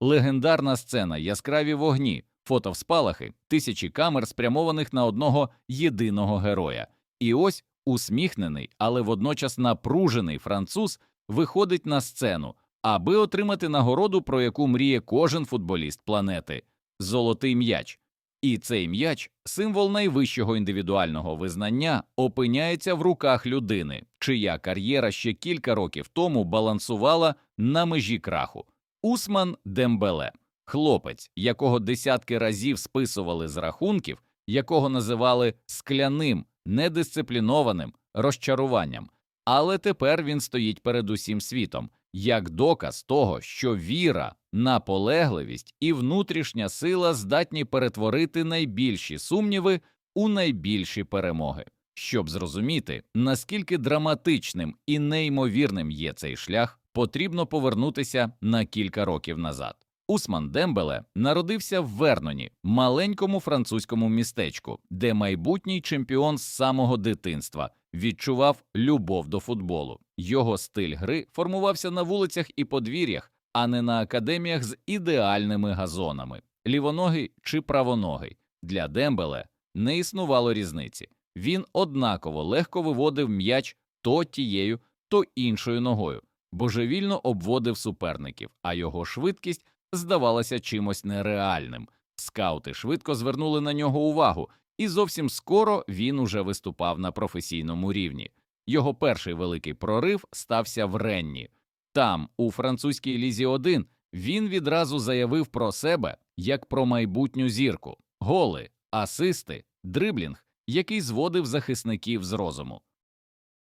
Легендарна сцена, яскраві вогні, фотовспалахи, тисячі камер, спрямованих на одного єдиного героя. І ось усміхнений, але водночас напружений француз виходить на сцену, аби отримати нагороду, про яку мріє кожен футболіст планети золотий м'яч. І цей м'яч, символ найвищого індивідуального визнання, опиняється в руках людини, чия кар'єра ще кілька років тому балансувала на межі краху. Усман Дембеле, хлопець, якого десятки разів списували з рахунків, якого називали скляним, недисциплінованим розчаруванням. Але тепер він стоїть перед усім світом як доказ того, що віра, наполегливість і внутрішня сила здатні перетворити найбільші сумніви у найбільші перемоги. Щоб зрозуміти, наскільки драматичним і неймовірним є цей шлях, потрібно повернутися на кілька років назад. Усман Дембеле народився в Верноні, маленькому французькому містечку, де майбутній чемпіон з самого дитинства відчував любов до футболу. Його стиль гри формувався на вулицях і подвір'ях, а не на академіях з ідеальними газонами. Лівоногий чи правоногий для Дембеле не існувало різниці. Він однаково легко виводив м'яч то тією, то іншою ногою, божевільно обводив суперників, а його швидкість здавалася чимось нереальним. Скаути швидко звернули на нього увагу, і зовсім скоро він уже виступав на професійному рівні. Його перший великий прорив стався в Ренні. Там, у французькій лізі 1 він відразу заявив про себе як про майбутню зірку, голи, асисти, дриблінг, який зводив захисників з розуму.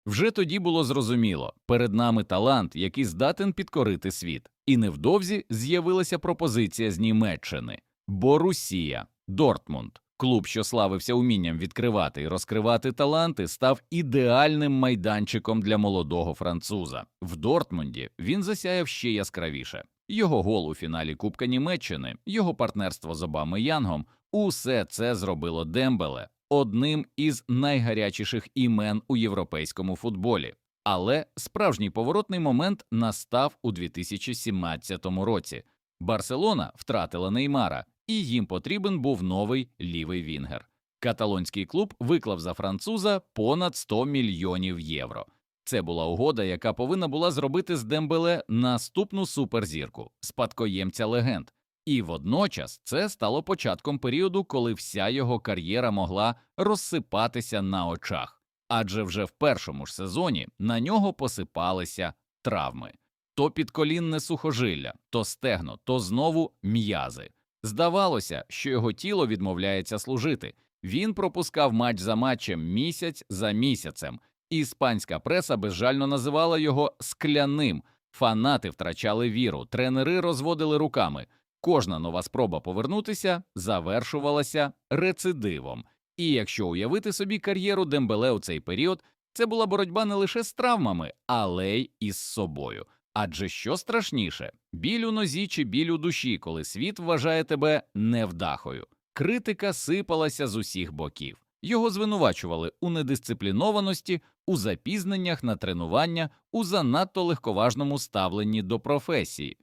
Вже тоді було зрозуміло перед нами талант, який здатен підкорити світ, і невдовзі з'явилася пропозиція з Німеччини Борусія, Дортмунд. Клуб, що славився умінням відкривати і розкривати таланти, став ідеальним майданчиком для молодого француза. В Дортмунді він засяяв ще яскравіше. Його гол у фіналі Кубка Німеччини, його партнерство з Обами Янгом усе це зробило Дембеле одним із найгарячіших імен у європейському футболі. Але справжній поворотний момент настав у 2017 році. Барселона втратила Неймара, і їм потрібен був новий лівий вінгер. Каталонський клуб виклав за француза понад 100 мільйонів євро. Це була угода, яка повинна була зробити з Дембеле наступну суперзірку, спадкоємця легенд. І водночас це стало початком періоду, коли вся його кар'єра могла розсипатися на очах, адже вже в першому ж сезоні на нього посипалися травми то підколінне сухожилля, то стегно, то знову м'язи. Здавалося, що його тіло відмовляється служити. Він пропускав матч за матчем місяць за місяцем. Іспанська преса безжально називала його скляним. Фанати втрачали віру, тренери розводили руками. Кожна нова спроба повернутися завершувалася рецидивом. І якщо уявити собі кар'єру Дембеле у цей період, це була боротьба не лише з травмами, але й із собою. Адже що страшніше біль у нозі чи біль у душі, коли світ вважає тебе невдахою. Критика сипалася з усіх боків. Його звинувачували у недисциплінованості, у запізненнях на тренування, у занадто легковажному ставленні до професії.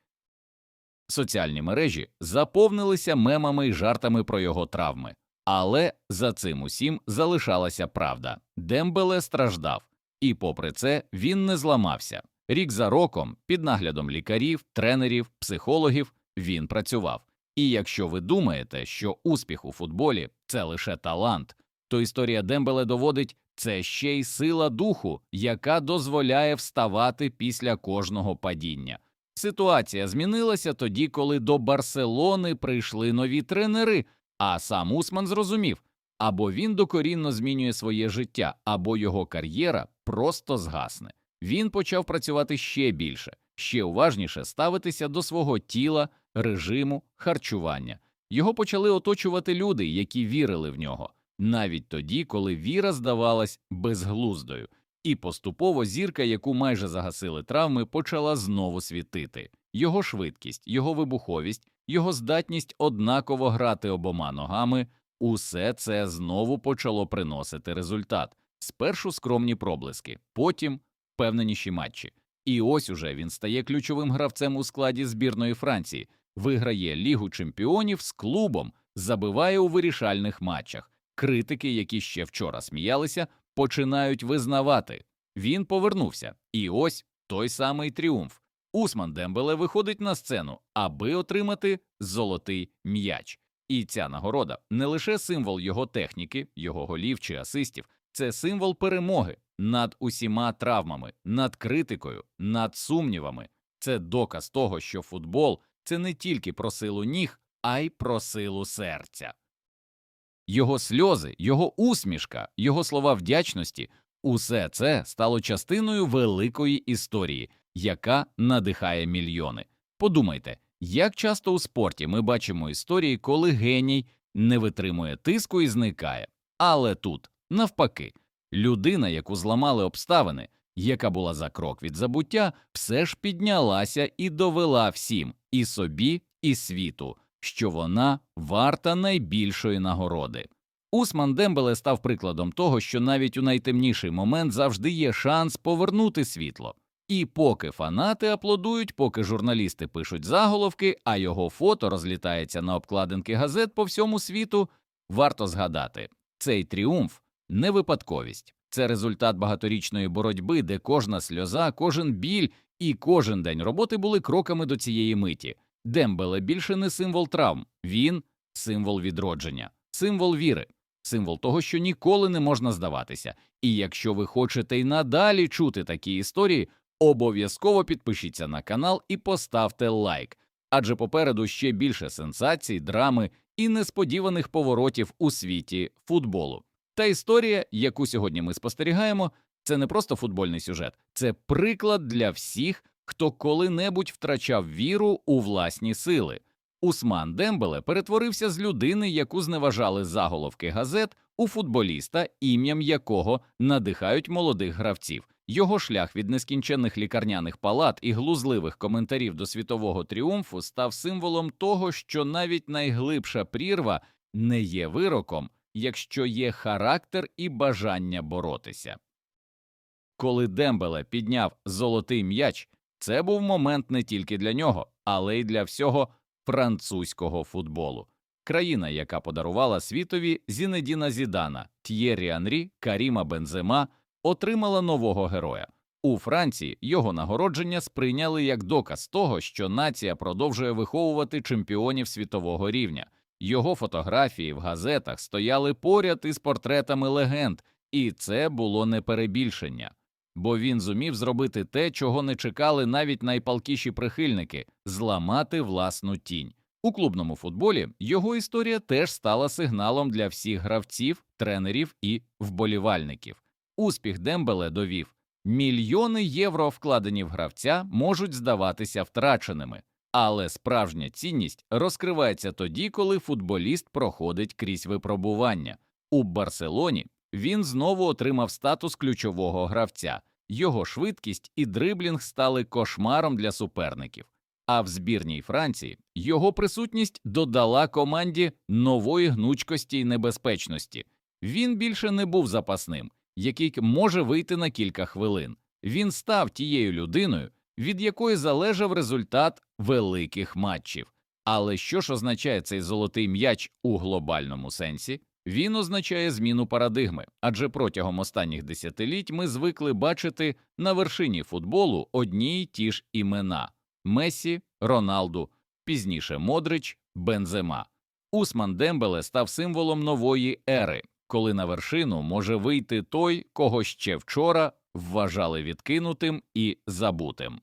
Соціальні мережі заповнилися мемами й жартами про його травми, але за цим усім залишалася правда. Дембеле страждав, і, попри це, він не зламався. Рік за роком, під наглядом лікарів, тренерів, психологів, він працював. І якщо ви думаєте, що успіх у футболі це лише талант, то історія Дембеле доводить це ще й сила духу, яка дозволяє вставати після кожного падіння. Ситуація змінилася тоді, коли до Барселони прийшли нові тренери, а сам Усман зрозумів або він докорінно змінює своє життя, або його кар'єра просто згасне. Він почав працювати ще більше, ще уважніше ставитися до свого тіла, режиму, харчування. Його почали оточувати люди, які вірили в нього, навіть тоді, коли віра здавалась безглуздою, і поступово зірка, яку майже загасили травми, почала знову світити. Його швидкість, його вибуховість, його здатність однаково грати обома ногами усе це знову почало приносити результат. Спершу скромні проблиски, потім впевненіші матчі. І ось уже він стає ключовим гравцем у складі збірної Франції, виграє Лігу чемпіонів з клубом, забиває у вирішальних матчах. Критики, які ще вчора сміялися, починають визнавати. Він повернувся, і ось той самий тріумф. Усман Дембеле виходить на сцену, аби отримати золотий м'яч. І ця нагорода не лише символ його техніки, його голів чи асистів, це символ перемоги над усіма травмами, над критикою, над сумнівами. Це доказ того, що футбол це не тільки про силу ніг, а й про силу серця. Його сльози, його усмішка, його слова вдячності усе це стало частиною великої історії, яка надихає мільйони. Подумайте, як часто у спорті ми бачимо історії, коли геній не витримує тиску і зникає. Але тут, навпаки, людина, яку зламали обставини, яка була за крок від забуття, все ж піднялася і довела всім, і собі, і світу, що вона варта найбільшої нагороди. Усман Дембеле став прикладом того, що навіть у найтемніший момент завжди є шанс повернути світло. І поки фанати аплодують, поки журналісти пишуть заголовки, а його фото розлітається на обкладинки газет по всьому світу, варто згадати цей тріумф не випадковість, це результат багаторічної боротьби, де кожна сльоза, кожен біль і кожен день роботи були кроками до цієї миті. Дембеле більше не символ травм, він символ відродження, символ віри, символ того, що ніколи не можна здаватися. І якщо ви хочете й надалі чути такі історії, обов'язково підпишіться на канал і поставте лайк, адже попереду ще більше сенсацій, драми і несподіваних поворотів у світі футболу. Та історія, яку сьогодні ми спостерігаємо, це не просто футбольний сюжет, це приклад для всіх, хто коли-небудь втрачав віру у власні сили. Усман Дембеле перетворився з людини, яку зневажали заголовки газет, у футболіста, ім'ям якого надихають молодих гравців. Його шлях від нескінченних лікарняних палат і глузливих коментарів до світового тріумфу став символом того, що навіть найглибша прірва не є вироком, якщо є характер і бажання боротися. Коли Дембеле підняв золотий м'яч, це був момент не тільки для нього, але й для всього французького футболу. Країна, яка подарувала світові Зінедіна Зідана, Т'єрі Анрі, Каріма Бензема, отримала нового героя. У Франції його нагородження сприйняли як доказ того, що нація продовжує виховувати чемпіонів світового рівня. Його фотографії в газетах стояли поряд із портретами легенд, і це було не перебільшення. Бо він зумів зробити те, чого не чекали навіть найпалкіші прихильники зламати власну тінь. У клубному футболі його історія теж стала сигналом для всіх гравців, тренерів і вболівальників. Успіх Дембеле довів мільйони євро, вкладені в гравця, можуть здаватися втраченими, але справжня цінність розкривається тоді, коли футболіст проходить крізь випробування. У Барселоні він знову отримав статус ключового гравця. Його швидкість і дриблінг стали кошмаром для суперників. А в збірній Франції його присутність додала команді нової гнучкості й небезпечності. Він більше не був запасним, який може вийти на кілька хвилин. Він став тією людиною, від якої залежав результат великих матчів. Але що ж означає цей золотий м'яч у глобальному сенсі? Він означає зміну парадигми, адже протягом останніх десятиліть ми звикли бачити на вершині футболу одні й ті ж імена Месі, Роналду, пізніше Модрич, Бензема. Усман Дембеле став символом нової ери, коли на вершину може вийти той, кого ще вчора вважали відкинутим і забутим.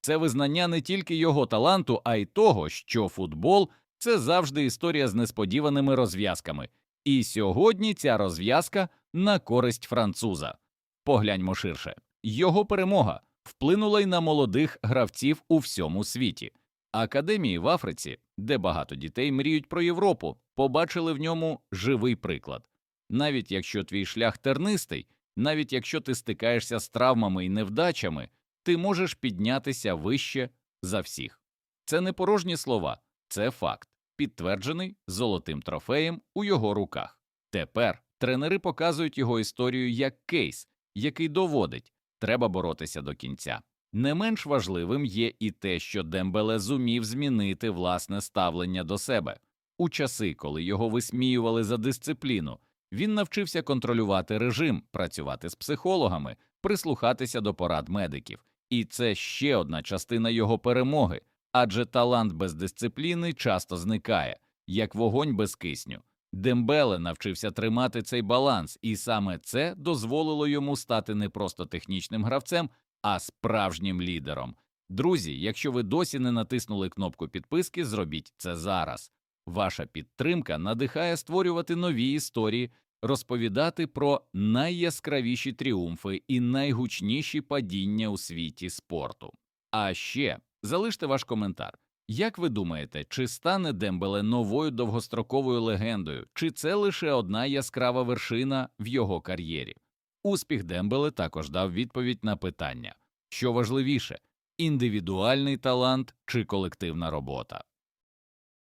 Це визнання не тільки його таланту, а й того, що футбол це завжди історія з несподіваними розв'язками. І сьогодні ця розв'язка на користь француза. Погляньмо ширше. Його перемога вплинула й на молодих гравців у всьому світі. Академії в Африці, де багато дітей мріють про Європу, побачили в ньому живий приклад. Навіть якщо твій шлях тернистий, навіть якщо ти стикаєшся з травмами і невдачами, ти можеш піднятися вище за всіх. Це не порожні слова, це факт, підтверджений золотим трофеєм у його руках. Тепер тренери показують його історію як кейс, який доводить, треба боротися до кінця. Не менш важливим є і те, що Дембеле зумів змінити власне ставлення до себе. У часи, коли його висміювали за дисципліну, він навчився контролювати режим, працювати з психологами, прислухатися до порад медиків. І це ще одна частина його перемоги, адже талант без дисципліни часто зникає, як вогонь без кисню. Дембеле навчився тримати цей баланс, і саме це дозволило йому стати не просто технічним гравцем, а справжнім лідером. Друзі, якщо ви досі не натиснули кнопку підписки, зробіть це зараз. Ваша підтримка надихає створювати нові історії, розповідати про найяскравіші тріумфи і найгучніші падіння у світі спорту. А ще залиште ваш коментар. Як ви думаєте, чи стане Дембеле новою довгостроковою легендою, чи це лише одна яскрава вершина в його кар'єрі? Успіх Дембеле також дав відповідь на питання, що важливіше індивідуальний талант чи колективна робота.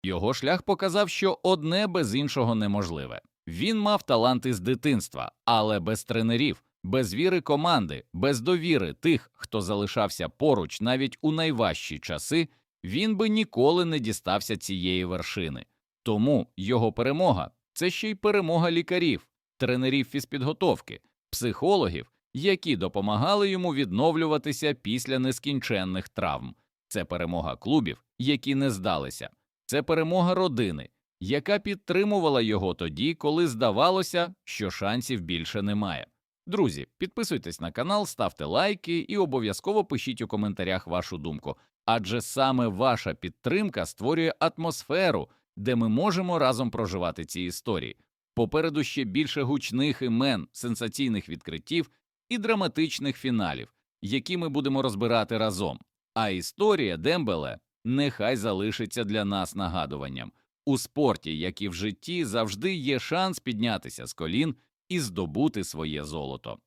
Його шлях показав, що одне без іншого неможливе. Він мав талант із дитинства, але без тренерів, без віри команди, без довіри тих, хто залишався поруч навіть у найважчі часи, він би ніколи не дістався цієї вершини. Тому його перемога це ще й перемога лікарів, тренерів фізпідготовки, психологів, які допомагали йому відновлюватися після нескінченних травм. Це перемога клубів, які не здалися. Це перемога родини, яка підтримувала його тоді, коли здавалося, що шансів більше немає. Друзі, підписуйтесь на канал, ставте лайки і обов'язково пишіть у коментарях вашу думку, адже саме ваша підтримка створює атмосферу, де ми можемо разом проживати ці історії. Попереду ще більше гучних імен, сенсаційних відкриттів і драматичних фіналів, які ми будемо розбирати разом. А історія Дембеле нехай залишиться для нас нагадуванням. У спорті, як і в житті, завжди є шанс піднятися з колін і здобути своє золото.